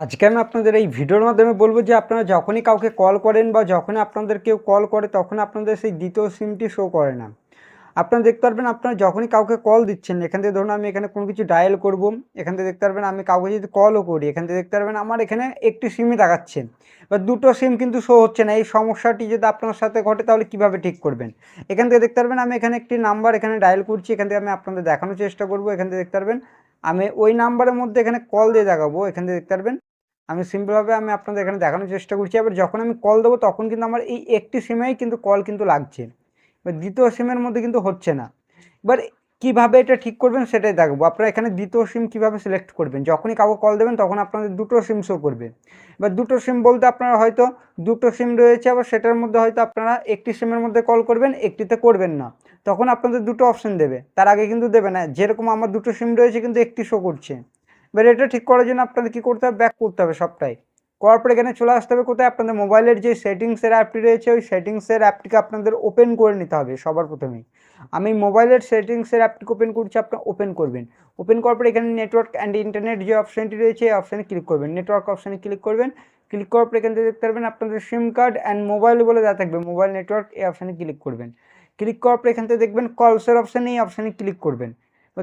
আজকে আমি আপনাদের এই ভিডিওর মাধ্যমে বলব যে আপনারা যখনই কাউকে কল করেন বা যখনই আপনাদের কেউ কল করে, তখন আপনাদের সেই দ্বিতীয় সিমটি শো করে না। আপনারা দেখতে পারবেন, আপনারা যখনই কাউকে কল দিচ্ছেন, এখান থেকে ধরুন আমি এখানে কোনো কিছু ডায়াল করব, এখান থেকে দেখতে পারবেন আমি কাউকে যদি কলও করি, এখান থেকে দেখতে পারবেন আমার এখানে একটি সিমই দেখাচ্ছে। বা দুটো সিম কিন্তু শো হচ্ছে না, এই সমস্যাটি যদি আপনার সাথে ঘটে তাহলে কীভাবে ঠিক করবেন? এখান থেকে দেখতে পারবেন আমি এখানে একটি নাম্বার এখানে ডায়াল করছি, এখান থেকে আমি আপনাদের দেখানোর চেষ্টা করব, এখান থেকে দেখতে পারবেন আমি ওই নাম্বারের মধ্যে এখানে কল দিয়ে দেখাবো, এখান থেকে দেখতে পারবেন আমি সিম্পলভাবে আমি আপনাদের এখানে দেখানোর চেষ্টা করছি। এবার যখন আমি কল দেবো, তখন কিন্তু আমার এই একটি সিমেই কিন্তু কল কিন্তু লাগছে। এবার দ্বিতীয় সিমের মধ্যে কিন্তু হচ্ছে না। এবার কীভাবে এটা ঠিক করবেন সেটাই দেখব। আপনারা এখানে দ্বিতীয় সিম কীভাবে সিলেক্ট করবেন? যখনই কাউকে কল দেবেন, তখন আপনাদের দুটো সিম শো করবে। এবার দুটো সিম বলতে আপনারা হয়তো দুটো সিম রয়েছে, আবার সেটার মধ্যে হয়তো আপনারা একটি সিমের মধ্যে কল করবেন, একটিতে করবেন না। তখন আপনাদের দুটো অপশন দেবে। তার আগে কিন্তু দেবে না। যেরকম আমার দুটো সিম রয়েছে, কিন্তু একটি শো করছে। এবার এটা ঠিক করার জন্য আপনাদের কী করতে হবে? ব্যাক করতে হবে সবটাই। করার পর এখানে চলে আসতে হবে কোথায়? আপনাদের মোবাইলের যে সেটিংসের অ্যাপটি রয়েছে, ওই সেটিংসের অ্যাপটিকে আপনাদের ওপেন করে নিতে হবে সবার প্রথমেই। আমি মোবাইলের সেটিংসের অ্যাপটিকে ওপেন করছি আপনারা ওপেন করবেন। ওপেন করার পর এখানে নেটওয়ার্ক অ্যান্ড ইন্টারনেট যে অপশানটি রয়েছে, এই অপশানে ক্লিক করবেন। নেটওয়ার্ক অপশানে ক্লিক করবেন। ক্লিক করার পর এখান থেকে দেখতে পারবেন আপনাদের সিম কার্ড অ্যান্ড মোবাইল বলে দেওয়া থাকবে। মোবাইল নেটওয়ার্ক এই অপশানে ক্লিক করবেন। ক্লিক করার পর এখান থেকে দেখবেন কলসের অপশানে এই অপশানে ক্লিক করবেন।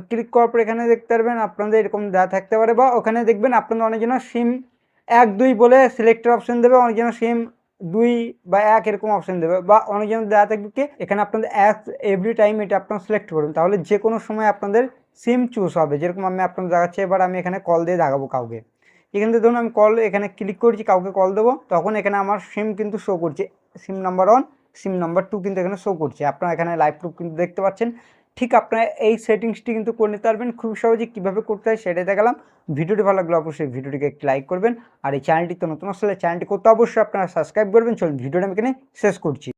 ক্লিক করার পর এখানে দেখতে পারবেন আপনাদের এরকম দেওয়া থাকতে পারে বা ওখানে দেখবেন আপনাদের অনেকজন সিম এক, দুই বলে সিলেক্টের অপশন দেবে অনেকজন সিম দুই বা এক এরকম অপশন দেবে বা অনেকজন দেওয়া থাকবে কি এখানে আপনাদের এক এভরি টাইম এটা আপনারা সিলেক্ট করুন। তাহলে যে কোনো সময় আপনাদের সিম চুজ হবে। যেরকম আমি আপনাদের দেখাচ্ছি, এবার আমি এখানে কল দিয়ে দেখাবো কাউকে। এখান থেকে ধরুন আমি কল এখানে ক্লিক করছি, কাউকে কল দেবো, তখন এখানে আমার সিম কিন্তু শো করছে। SIM number one SIM number two কিন্তু এখানে শো করছে। আপনারা এখানে লাইভ প্রুফ কিন্তু দেখতে পাচ্ছেন। ঠিক আপনারা এই সেটিংসটি কিন্তু করে নিতে পারবেন। খুব সহজে কীভাবে করতে হয় সেটাই দেখালাম। ভিডিওটি ভালো লাগলে অবশ্যই ভিডিওটিকে একটি লাইক করবেন। আর এই চ্যানেলটি তো নতুন আসলে চ্যানেলটি করতে অবশ্যই আপনারা সাবস্ক্রাইব করবেন। চলুন ভিডিওটা আমি এখানে শেষ করছি।